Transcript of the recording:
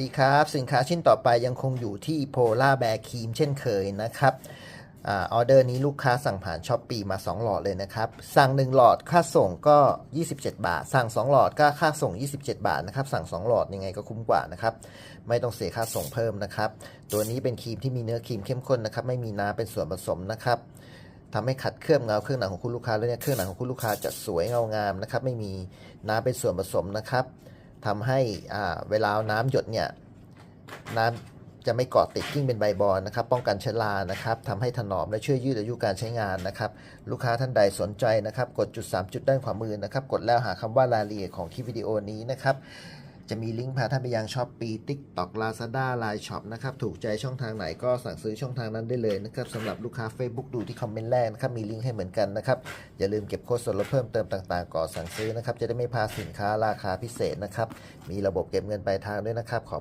ดีครับ สินค้าชิ้นต่อไปยังคงอยู่ที่โพล่าแบร์ครีมเช่นเคยนะครับอออเดอร์นี้ลูกค้าสั่งผ่านช้อปปีมา 2 หลอดเลยนะครับ สั่ง 1 หลอดค่าส่งก็ 27 บาท สั่ง 2 หลอดก็ค่าส่ง 27 บาทนะครับ สั่ง 2 หลอดยังไงก็คุ้มกว่านะครับ ไม่ต้องเสียค่าส่งเพิ่มนะครับ ตัวนี้เป็นครีมที่มีเนื้อครีมเข้มข้นนะครับ ไม่มีน้ำเป็นส่วนผสมนะครับทำให้ขัดเคลือบเงาเครื่องหนังของคุณลูกค้าแล้วเนี่ยเครื่องหนังของคุณลูกค้าจะสวยเงางามนะครับ ไม่มีน้ำเป็นส่วนผสมนะครับ ทำให้เวลาน้ำหยดเนี่ยน้ำจะไม่เกาะติดยิ่งเป็นใบบอลนะครับ ป้องกันเชื้อรานะครับทำให้ถนอมและช่วยยืดอายุการใช้งานนะครับ ลูกค้าท่านใดสนใจนะครับ กดจุด 3 จุดด้านขวามือนะครับ กดแล้วหาคำว่ารายละเอียดของคลิปวิดีโอนี้นะครับ จะมีลิงก์พาท่านไปยังช้อปปีติ๊กต็อกลาซาด้าไลน์ช็อปนะครับถูกใจช่องทางไหนก็สั่งซื้อช่องทางนั้นได้เลยนะครับสำหรับลูกค้า Facebook ดูที่คอมเมนต์แรกนะครับมีลิงก์ให้เหมือนกันนะครับอย่าลืมเก็บโค้ดส่วนลดเพิ่มเติมต่างๆ ก่อนสั่งซื้อนะครับจะได้ไม่พลาดสินค้าราคาพิเศษนะครับมีระบบเก็บเงินปลายทางด้วยนะครับขอบ